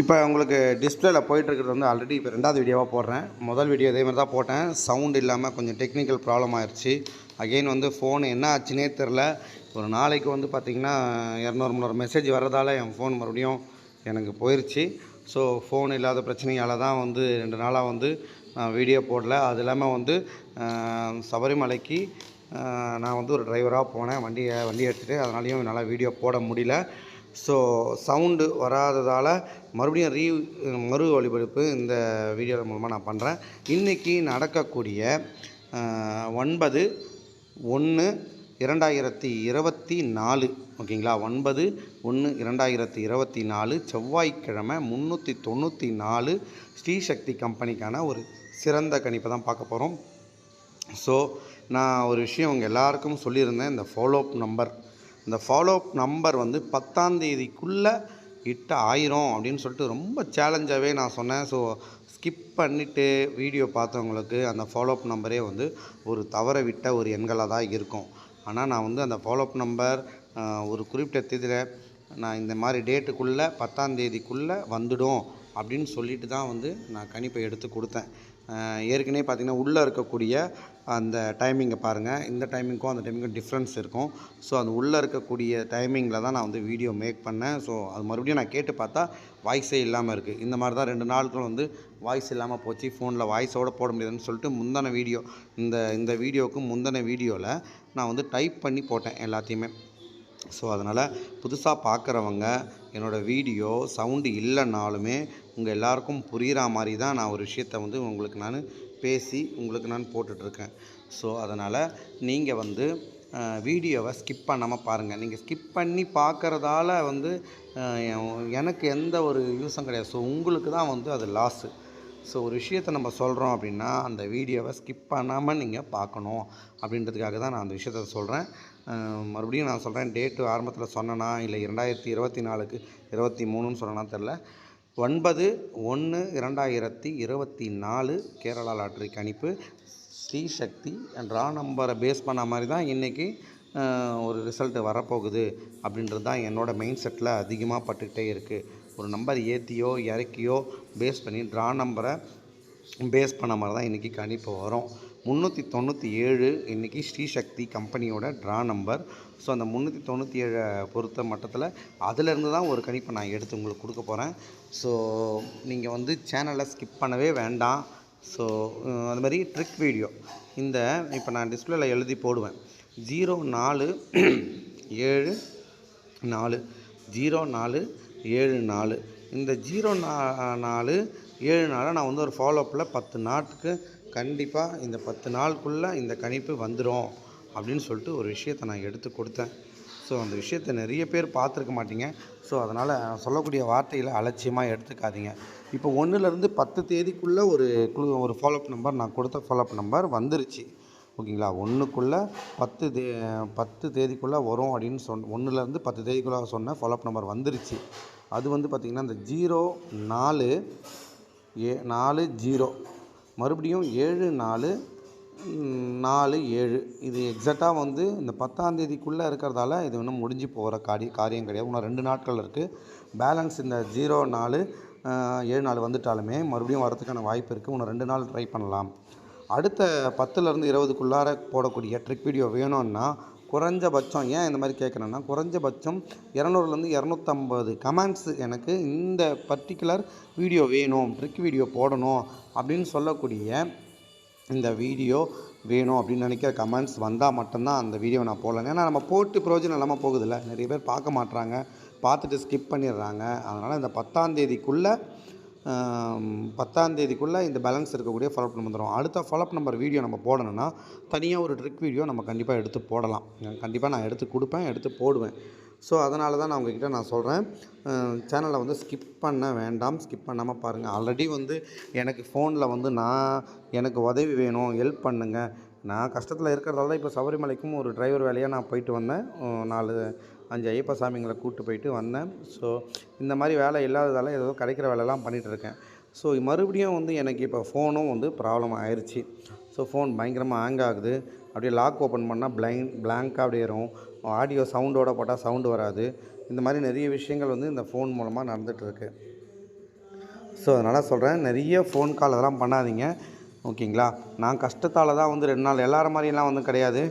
இப்போ உங்களுக்கு டிஸ்பிளேல போயிட்டுருக்கிறது வந்து ஆல்ரெடி இப்போ ரெண்டாவது வீடியோவாக போடுறேன். முதல் வீடியோ இதே மாதிரி தான் போட்டேன். சவுண்ட் இல்லாமல் கொஞ்சம் டெக்னிக்கல் ப்ராப்ளம் ஆயிடுச்சு அகெயின் வந்து ஃபோன் என்ன ஆச்சுனே தெரில ஒரு நாளைக்கு வந்து பார்த்திங்கன்னா இரநூறு முந்நூறு மெசேஜ் வர்றதால என் ஃபோன் மறுபடியும் எனக்கு போயிடுச்சு ஸோ ஃபோன் இல்லாத பிரச்சனையால் தான் வந்து ரெண்டு நாளாக வந்து நான் வீடியோ போடல. அது இல்லாமல் வந்து சபரிமலைக்கு நான் வந்து ஒரு டிரைவராக போனேன். வண்டியை வண்டி எடுத்துகிட்டு அதனாலையும் என்னால் வீடியோ போட முடியல. ஸோ சவுண்டு வராததால் மறுபடியும் ரீ மறு ஒளிபரப்பு இந்த வீடியோ மூலமாக நான் பண்ணுறேன் இன்றைக்கி நடக்கக்கூடிய ஒன்பது ஒன்று இரண்டாயிரத்தி இருபத்தி நாலு. ஓகேங்களா? ஒன்பது ஒன்று இரண்டாயிரத்தி இருபத்தி நாலு. செவ்வாய்க்கிழமை முந்நூற்றி தொண்ணூற்றி நாலு ஸ்ரீசக்தி கம்பெனிக்கான ஒரு சிறந்த கணிப்பை தான் பார்க்க போகிறோம் ஸோ நான் ஒரு விஷயம் உங்கள் எல்லாருக்கும் சொல்லியிருந்தேன். இந்த ஃபாலோஅப் நம்பர் இந்த ஃபாலோஅப் நம்பர் வந்து பத்தாந்தேதிக்குள்ளே இட்ட அப்படின்னு சொல்லிட்டு ரொம்ப சேலஞ்சாகவே நான் சொன்னேன். ஸோ ஸ்கிப் பண்ணிவிட்டு வீடியோ பார்த்தவங்களுக்கு அந்த ஃபாலோஅப் நம்பரே வந்து ஒரு தவற விட்ட ஒரு எண்களாக தான் இருக்கும். ஆனால் நான் வந்து அந்த ஃபாலோஅப் நம்பர் ஒரு குறிப்பிட்ட தேதியில் நான் இந்த மாதிரி டேட்டுக்குள்ளே பத்தாந்தேதிக்குள்ளே வந்துடும் அப்படின்னு சொல்லிட்டு தான் வந்து நான் கணிப்பை எடுத்து கொடுத்தேன். ஏற்கனவே பார்த்திங்கன்னா உள்ளே இருக்கக்கூடிய அந்த டைமிங்கை பாருங்கள் இந்த டைமிங்க்கும் அந்த டைமிங்க்கும் டிஃப்ரென்ஸ் இருக்கும். ஸோ அந்த உள்ளே இருக்கக்கூடிய டைமிங்கில் தான் நான் வந்து வீடியோ மேக் பண்ணேன். ஸோ அது மறுபடியும் நான் கேட்டு பார்த்தா வாய்ஸே இல்லாமல் இருக்குது இந்த மாதிரி தான் ரெண்டு நாட்கள் வந்து வாய்ஸ் இல்லாமல் போச்சு. ஃபோனில் வாய்ஸோடு போட முடியாதுன்னு சொல்லிட்டு முந்தின வீடியோ இந்த இந்த வீடியோவுக்கு முந்தின வீடியோவில் நான் வந்து டைப் பண்ணி போட்டேன் எல்லாத்தையுமே. ஸோ அதனால் புதுசாக பார்க்குறவங்க என்னோடய வீடியோ சவுண்டு இல்லைனாலுமே உங்கள் எல்லாருக்கும் புரிகிற மாதிரி தான் நான் ஒரு விஷயத்த வந்து உங்களுக்கு நான் பேசி உங்களுக்கு நான் போட்டுட்ருக்கேன். ஸோ அதனால் நீங்கள் வந்து வீடியோவை ஸ்கிப் பண்ணாமல் பாருங்கள் நீங்கள் ஸ்கிப் பண்ணி பார்க்குறதால வந்து எனக்கு எந்த ஒரு யூஸும் கிடையாது. ஸோ உங்களுக்கு தான் வந்து அது லாஸு ஸோ ஒரு விஷயத்தை நம்ம சொல்கிறோம் அப்படின்னா அந்த வீடியோவை ஸ்கிப் பண்ணாமல் நீங்கள் பார்க்கணும் அப்படின்றதுக்காக தான் நான் அந்த விஷயத்த சொல்கிறேன் மறுபடியும் நான் சொல்கிறேன் டேட்டு ஆரம்பத்தில் சொன்னேன்னா இல்லை இரண்டாயிரத்தி இருபத்தி நாலுக்கு இருபத்தி மூணுன்னு சொன்னேன்னா தெரில ஒன்பது ஒன்று இரண்டாயிரத்தி இருபத்தி நாலு கேரளா லாட்ரி கணிப்பு. ஸ்ரீசக்தி ட்ரா நம்பரை பேஸ் பண்ண மாதிரி தான் இன்றைக்கி ஒரு ரிசல்ட்டு வரப்போகுது அப்படின்றது தான் என்னோடய மெயின் செட்டில் அதிகமாக பட்டுக்கிட்டே இருக்குது ஒரு நம்பர் ஏற்றியோ இறக்கியோ பேஸ் பண்ணி ட்ரா நம்பரை பேஸ் பண்ண மாதிரி தான் இன்றைக்கி கணிப்பு வரும். முந்நூற்றி தொண்ணூற்றி ஏழு இன்றைக்கி ஸ்ரீசக்தி கம்பெனியோட ட்ரா நம்பர் ஸோ அந்த முந்நூற்றி தொண்ணூற்றி ஏழை பொறுத்த மட்டத்தில் அதிலேருந்து தான் ஒரு கணிப்பை நான் எடுத்து உங்களுக்கு கொடுக்க போகிறேன் ஸோ நீங்கள் வந்து சேனலை ஸ்கிப் பண்ணவே வேண்டாம். ஸோ அது மாதிரி ட்ரிக் வீடியோ இந்த இப்போ நான் டிஸ்பிளேல எழுதி போடுவேன். ஜீரோ நாலு ஏழு நாலு ஜீரோ நாலு ஏழு நாலு. இந்த ஜீரோ நா நாலு ஏழு நாளாக நான் வந்து ஒரு ஃபாலோஅப்பில் பத்து நாட்டுக்கு கண்டிப்பாக இந்த பத்து நாளுக்குள்ளே இந்த கணிப்பு வந்துடும் அப்படின்னு சொல்லிட்டு ஒரு விஷயத்தை நான் எடுத்து கொடுத்தேன். ஸோ அந்த விஷயத்தை நிறைய பேர் பார்த்துருக்க மாட்டீங்க. ஸோ அதனால் சொல்லக்கூடிய வார்த்தையில் அலட்சியமாக எடுத்துக்காதீங்க. இப்போ ஒன்றுலேருந்து பத்து தேதிக்குள்ளே ஒரு குழு ஒரு ஃபாலோஅப் நம்பர் நான் கொடுத்த ஃபாலோஅப் நம்பர் வந்துருச்சு. ஓகேங்களா? ஒன்றுக்குள்ளே பத்து தே பத்து தேதிக்குள்ளே வரும் அப்படின்னு சொன் ஒன்றுலேருந்து பத்து தேதிக்குள்ளே சொன்ன ஃபாலோஅப் நம்பர் வந்துருச்சு. அது வந்து பார்த்திங்கன்னா இந்த ஜீரோ நாலு ஏ நாலு ஜீரோ. மறுபடியும் ஏழு நாலு நாலு ஏழு. இது எக்ஸாக்டாக வந்து இந்த பத்தாந்தேதிக்குள்ளே இருக்கிறதால இது இன்னும் முடிஞ்சு போகிற காரிய காரியம் கிடையாது. இன்னும் ரெண்டு நாட்கள் இருக்குது பேலன்ஸ் இந்த ஜீரோ நாலு ஏழு நாள் வந்துட்டாலுமே மறுபடியும் வரதுக்கான வாய்ப்பு இருக்குது இன்னும் ரெண்டு நாள் ட்ரை பண்ணலாம். அடுத்த பத்துலேருந்து இருபதுக்குள்ளார போடக்கூடிய ட்ரிக் வீடியோ வேணும்னா குறைஞ்சபட்சம் ஏன் இந்த மாதிரி கேட்குறேன்னா குறைஞ்சபட்சம் இரநூறுலேருந்து இரநூத்தம்பது கமெண்ட்ஸ் எனக்கு இந்த பர்டிகுலர் வீடியோ வேணும் ட்ரிக் வீடியோ போடணும் அப்படின்னு சொல்லக்கூடிய இந்த வீடியோ வேணும் அப்படின்னு நினைக்கிற கமெண்ட்ஸ் வந்தால் மட்டும்தான் அந்த வீடியோ நான் போடலாம். ஏன்னா நம்ம போட்டு பிரயோஜனம் இல்லாமல் போகுதில்ல. நிறைய பேர் பார்க்க மாட்றாங்க பார்த்துட்டு ஸ்கிப் பண்ணிடுறாங்க. அதனால் இந்த பத்தாம் பத்தாந்தேதிக்குள்ளே இந்த பேலன்ஸ் இருக்கக்கூடிய ஃபாலோப் நம்பர் வந்துடும் அடுத்த ஃபாலோப் நம்பர் வீடியோ நம்ம போடணும்னா தனியாக ஒரு ட்ரிக் வீடியோ நம்ம கண்டிப்பாக எடுத்து போடலாம். கண்டிப்பாக நான் எடுத்து கொடுப்பேன் எடுத்து போடுவேன். ஸோ அதனால தான் நான் உங்ககிட்ட நான் சொல்கிறேன் சேனலை வந்து ஸ்கிப் பண்ண வேண்டாம். ஸ்கிப் பண்ணாமல் பாருங்கள் ஆல்ரெடி வந்து எனக்கு ஃபோனில் வந்து நான் எனக்கு உதவி வேணும். ஹெல்ப் பண்ணுங்கள் நான் கஷ்டத்தில் இருக்கிறதால இப்போ சபரிமலைக்கும் ஒரு டிரைவர் வேலையாக நான் போயிட்டு வந்தேன். நாலு அஞ்சு ஐயப்ப சாமிங்களை கூப்பிட்டு போயிட்டு வந்தேன். ஸோ இந்த மாதிரி வேலை இல்லாததால் ஏதோ கிடைக்கிற வேலைலாம் பண்ணிகிட்டு இருக்கேன் ஸோ மறுபடியும் வந்து எனக்கு இப்போ ஃபோனும் வந்து ப்ராப்ளம் ஆயிடுச்சு ஸோ ஃபோன் பயங்கரமாக ஹேங் ஆகுது. அப்படியே லாக் ஓப்பன் பண்ணால் பிளைங் பிளாங்காக அப்படியே வரும். ஆடியோ சவுண்டோட போட்டால் சவுண்டு வராது. இந்த மாதிரி நிறைய விஷயங்கள் வந்து இந்த ஃபோன் மூலமாக நடந்துகிட்ருக்கு ஸோ அதனால் சொல்கிறேன் நிறைய ஃபோன் கால் அதெல்லாம் பண்ணாதீங்க. ஓகேங்களா? நான் கஷ்டத்தால் தான் வந்து ரெண்டு நாள் எல்லார மாதிரிலாம் வந்து கிடையாது.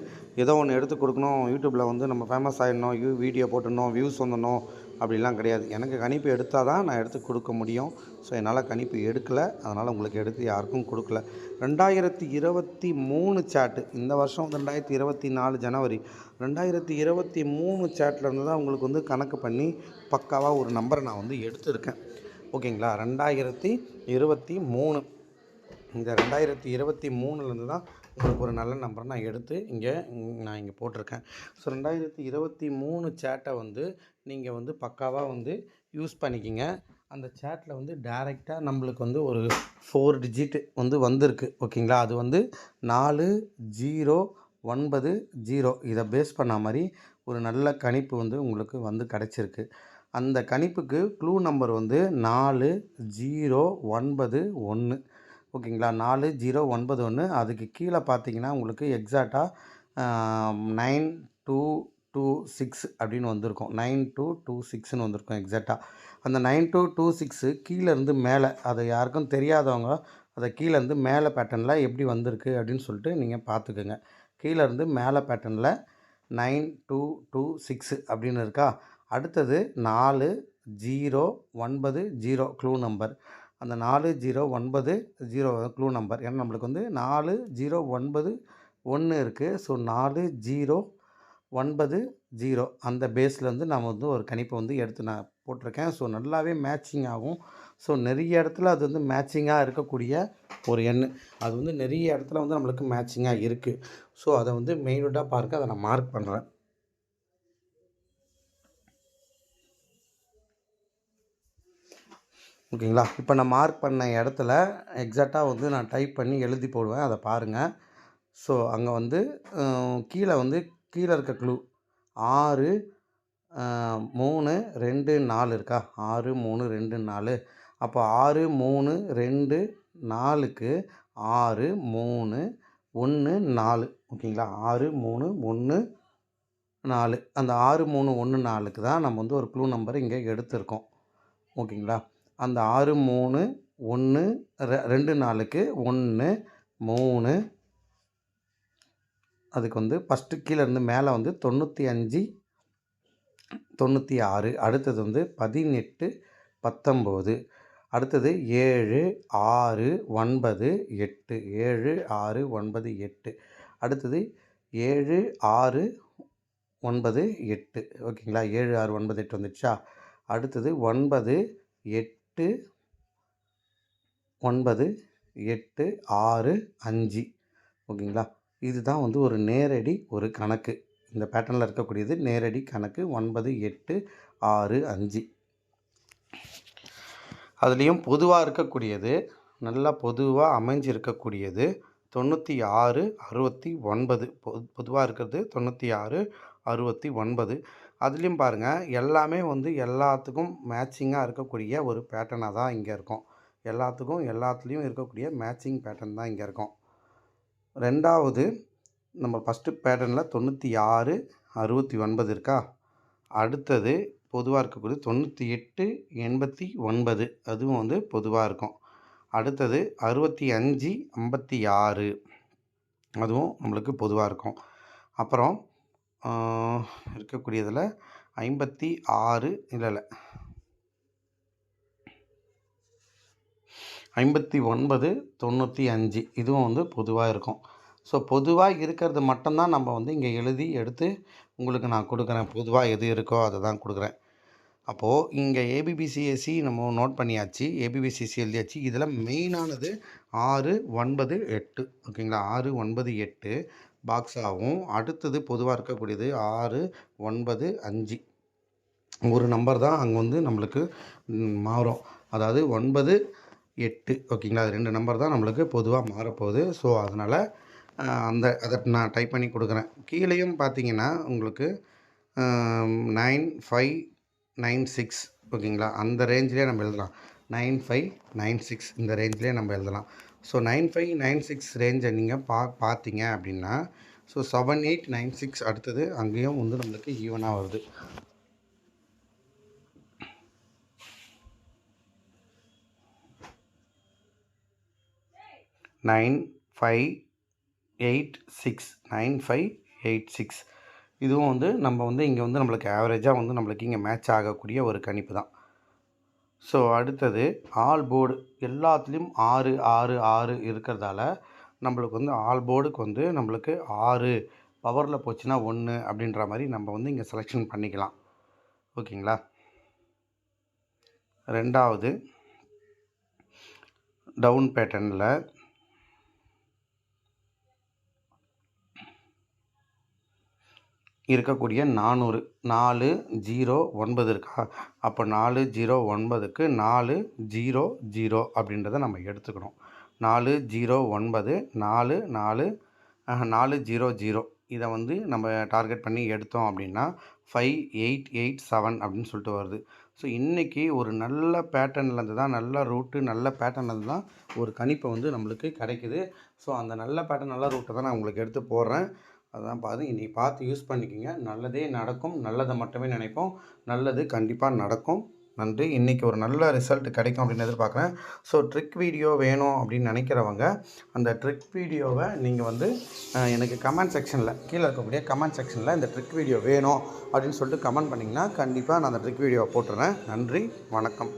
ஏதோ ஒன்று எடுத்து கொடுக்கணும் யூடியூப்பில் வந்து நம்ம ஃபேமஸ் ஆகிடணும் யூ வீடியோ போட்டுடணும் வியூஸ் வந்துடணும் அப்படிலாம் கிடையாது. எனக்கு கணிப்பு எடுத்தால் தான் நான் எடுத்து கொடுக்க முடியும். ஸோ என்னால் கணிப்பு எடுக்கலை. அதனால் உங்களுக்கு எடுத்து யாருக்கும் கொடுக்கல. ரெண்டாயிரத்தி இருபத்தி மூணு சேட்டு இந்த வருஷம் வந்து ரெண்டாயிரத்தி இருபத்தி நாலு ஜனவரி. ரெண்டாயிரத்தி இருபத்தி மூணு சேட்டில் இருந்து தான் உங்களுக்கு வந்து கணக்கு பண்ணி பக்காவாக ஒரு நம்பரை நான் வந்து எடுத்திருக்கேன். ஓகேங்களா? ரெண்டாயிரத்தி இருபத்தி மூணு. இந்த ரெண்டாயிரத்தி இருபத்தி மூணுலேருந்து தான் உங்களுக்கு ஒரு நல்ல நம்பரை நான் எடுத்து இங்கே நான் இங்கே போட்டிருக்கேன். ஸோ ரெண்டாயிரத்தி இருபத்தி மூணு சேட்டை வந்து நீங்கள் வந்து பக்காவாக வந்து யூஸ் பண்ணிக்கிங்க. அந்த சேட்டில் வந்து டைரெக்டாக நம்மளுக்கு வந்து ஒரு ஃபோர் டிஜிட் வந்து வந்திருக்கு. ஓகேங்களா? அது வந்து நாலு ஜீரோ ஒன்பது ஜீரோ. இதை பேஸ் பண்ண மாதிரி ஒரு நல்ல கணிப்பு வந்து உங்களுக்கு வந்து கிடச்சிருக்கு. அந்த கணிப்புக்கு க்ளூ நம்பர் வந்து நாலு ஜீரோ ஒன்பது ஒன்று ஓகேங்களா? நாலு ஜீரோ ஒன்பது ஒன்று அதுக்கு கீழே பார்த்தீங்கன்னா உங்களுக்கு எக்ஸாக்டாக நைன் டூ டூ சிக்ஸ் அப்படின்னு வந்திருக்கும். நைன் டூ டூ சிக்ஸ்னு வந்திருக்கும் எக்ஸாக்டாக அந்த நைன் டூ டூ சிக்ஸு கீழேருந்து மேலே அது யாருக்கும் தெரியாதவங்க அதை கீழேருந்து மேலே பேட்டர்னில் எப்படி வந்திருக்கு அப்படின்னு சொல்லிட்டு நீங்கள் பார்த்துக்குங்க. கீழேருந்து மேலே பேட்டர்னில் நைன் டூ டூ சிக்ஸு அப்படின்னு இருக்கா? அடுத்தது நாலு ஜீரோ ஒன்பது ஜீரோ க்ளூ நம்பர் அந்த நாலு ஜீரோ ஒன்பது ஜீரோ க்ளூ நம்பர். ஏன்னா நம்மளுக்கு வந்து நாலு ஜீரோ ஒன்பது ஒன்று இருக்குது ஸோ நாலு ஜீரோ ஒன்பது ஜீரோ. அந்த பேஸ்லேருந்து நான் வந்து ஒரு கணிப்பை வந்து எடுத்து நான் போட்டிருக்கேன். ஸோ நல்லாவே மேட்சிங் ஆகும். ஸோ நிறைய இடத்துல அது வந்து மேட்சிங்காக இருக்கக்கூடிய ஒரு எண் அது வந்து நிறைய இடத்துல வந்து நம்மளுக்கு மேட்சிங்காக இருக்குது ஸோ அதை வந்து மெயினாக பார்க்க அதை நான் மார்க் பண்ணுறேன் ஓகேங்களா? இப்போ நான் மார்க் பண்ண இடத்துல எக்ஸாக்டாக வந்து நான் டைப் பண்ணி எழுதி போடுவேன். அதை பாருங்கள் ஸோ அங்கே வந்து கீழே வந்து கீழே இருக்க க்ளூ ஆறு மூணு ரெண்டு நாலு இருக்கா? ஆறு மூணு ரெண்டு நாலு. அப்போ ஆறு மூணு ரெண்டு நாலுக்கு ஆறு மூணு ஒன்று நாலு. ஓகேங்களா? ஆறு மூணு ஒன்று நாலு. அந்த ஆறு மூணு ஒன்று நாலுக்கு தான் நம்ம வந்து ஒரு க்ளூ நம்பர் இங்கே எடுத்திருக்கோம். ஓகேங்களா? அந்த ஆறு மூணு ஒன்று ரெ ரெண்டு நாளுக்கு ஒன்று மூணு. அதுக்கு வந்து ஃபஸ்ட்டு கீழே இருந்து மேலே வந்து தொண்ணூற்றி அஞ்சு தொண்ணூற்றி ஆறு அடுத்தது வந்து பதினெட்டு பத்தொம்போது அடுத்தது ஏழு ஆறு ஒன்பது எட்டு ஏழு ஆறு ஒன்பது எட்டு அடுத்தது ஏழு ஆறு ஒன்பது எட்டு. ஓகேங்களா? ஏழு ஆறு ஒன்பது எட்டு வந்துடுச்சா? அடுத்தது ஒன்பது எட்டு எட்டு ஒன்பது எட்டு ஆறு அஞ்சு. ஓகேங்களா? இதுதான் வந்து ஒரு நேரடி ஒரு கணக்கு. இந்த பேட்டர்னில் இருக்கக்கூடியது நேரடி கணக்கு ஒன்பது எட்டு ஆறு அஞ்சு. அதுலேயும் பொதுவாக இருக்கக்கூடியது நல்லா பொதுவாக அமைஞ்சு இருக்கக்கூடியது தொண்ணூற்றி ஆறு அறுபத்தி ஒன்பது. பொ பொதுவாக இருக்கிறது தொண்ணூற்றி ஆறு அறுபத்தி ஒன்பது. அதுலேயும் பாருங்கள் எல்லாமே வந்து எல்லாத்துக்கும் மேட்சிங்காக இருக்கக்கூடிய ஒரு பேட்டர்னாக தான் இங்கே இருக்கும். எல்லாத்துக்கும் எல்லாத்துலேயும் இருக்கக்கூடிய மேட்சிங் பேட்டர்ன் தான் இங்கே இருக்கும். ரெண்டாவது நம்ம ஃபஸ்ட்டு பேட்டர்னில் தொண்ணூற்றி ஆறு அறுபத்தி ஒன்பது இருக்கா? அடுத்தது பொதுவாக இருக்கக்கூடிய தொண்ணூற்றி எட்டு எண்பத்தி ஒன்பது அதுவும் வந்து பொதுவாக இருக்கும். அடுத்தது அறுபத்தி அஞ்சு ஐம்பத்தி ஆறு அதுவும் நம்மளுக்கு பொதுவாக இருக்கும். அப்புறம் இருக்கக்கூடியதில் ஐம்பத்தி ஆறு இல்லை இல்லை. ஐம்பத்தி ஒன்பது தொண்ணூற்றி அஞ்சு இதுவும் வந்து பொதுவாக இருக்கும். ஸோ பொதுவாக இருக்கிறது மட்டும்தான் நம்ம வந்து இங்கே எழுதி எடுத்து உங்களுக்கு நான் கொடுக்குறேன். பொதுவாக எது இருக்கோ அதை தான் கொடுக்குறேன். அப்போது இங்கே ஏபிபிசிஎஸ்சி நம்ம நோட் பண்ணியாச்சு ஏபிபிசிஎஸ்சி எழுதியாச்சு. இதில் மெயினானது ஆறு ஒன்பது எட்டு. ஓகேங்களா ஆறு ஒன்பது எட்டு பாக்ஸ் ஆகும் அடுத்தது பொதுவாக இருக்கக்கூடியது ஆறு ஒன்பது அஞ்சு. ஒரு நம்பர் தான் அங்கே வந்து நம்மளுக்கு மாறும். அதாவது ஒன்பது எட்டு. ஓகேங்களா அது ரெண்டு நம்பர் தான் நம்மளுக்கு பொதுவாக மாறப்போகுது. ஸோ அதனால் அந்த அதை நான் டைப் பண்ணி கொடுக்குறேன். கீழேயும் பார்த்தீங்கன்னா உங்களுக்கு நைன் ஃபைவ் நைன் சிக்ஸ் ஓகேங்களா? அந்த ரேஞ்சிலே நம்ம எழுதலாம். நைன் ஃபைவ் நைன் சிக்ஸ் இந்த ரேஞ்சிலே நம்ம எழுதலாம். So nine five nine six ரேஞ்சை நீங்கள் பா பார்த்தீங்க அப்படின்னா so seven eight nine six அடுத்தது அங்கேயும் வந்து நம்மளுக்கு ஈவனாக வருது. Nine five eight six nine five eight six. இதுவும் வந்து நம்ம வந்து இங்கே வந்து நம்மளுக்கு ஆவரேஜாக வந்து நம்மளுக்கு இங்கே மேட்ச் ஆகக்கூடிய ஒரு கணிப்பு தான். ஸோ அடுத்தது ஆல் போர்டு எல்லாத்துலேயும் ஆறு ஆறு ஆறு இருக்கிறதால நம்மளுக்கு வந்து ஆல் போர்டுக்கு வந்து நம்மளுக்கு ஆறு பவரில் போச்சுன்னா ஒன்று அப்படின்ற மாதிரி நம்ம வந்து இங்கே செலெக்ஷன் பண்ணிக்கலாம். ஓகேங்களா? ரெண்டாவது டவுன் பேட்டர்னில் இருக்கக்கூடிய நானூறு நாலு ஜீரோ ஒன்பது இருக்கா? அப்போ நாலு ஜீரோ ஒன்பதுக்கு நாலு ஜீரோ ஜீரோ அப்படின்றத நம்ம எடுத்துக்கணும். நாலு ஜீரோ ஒன்பது நாலு நாலு நாலு ஜீரோ ஜீரோ. இதை வந்து நம்ம டார்கெட் பண்ணி எடுத்தோம் அப்படின்னா ஃபைவ் எயிட் எயிட் செவன் அப்படின்னு சொல்லிட்டு வருது. ஸோ இன்றைக்கி ஒரு நல்ல பேட்டர்ன்லேருந்து தான் நல்ல ரூட்டு நல்ல பேட்டர்ன்லேருந்து தான் ஒரு கணிப்பை வந்து நம்மளுக்கு கிடைக்குது. ஸோ அந்த நல்ல பேட்டர்ன் நல்ல ரூட்டை தான் நான் உங்களுக்கு எடுத்து போடுறேன். அதான் பார்த்து இன்றைக்கி பார்த்து யூஸ் பண்ணிக்கோங்க. நல்லதே நடக்கும். நல்லதை மட்டுமே நினைப்போம். நல்லது கண்டிப்பாக நடக்கும். நன்றி. இன்றைக்கி ஒரு நல்ல ரிசல்ட் கிடைக்கும் அப்படின்னு எதிர்பார்க்குறேன். ஸோ ட்ரிக் வீடியோ வேணும் அப்படின்னு நினைக்கிறவங்க அந்த ட்ரிக் வீடியோவை நீங்கள் வந்து எனக்கு கமெண்ட் செக்ஷனில் கீழே இருக்கக்கூடிய கமெண்ட் செக்ஷனில் இந்த ட்ரிக் வீடியோ வேணும் அப்படின்னு சொல்லிட்டு கமெண்ட் பண்ணிங்கன்னா கண்டிப்பாக நான் அந்த ட்ரிக் வீடியோவை போட்டுறேன். நன்றி. வணக்கம்.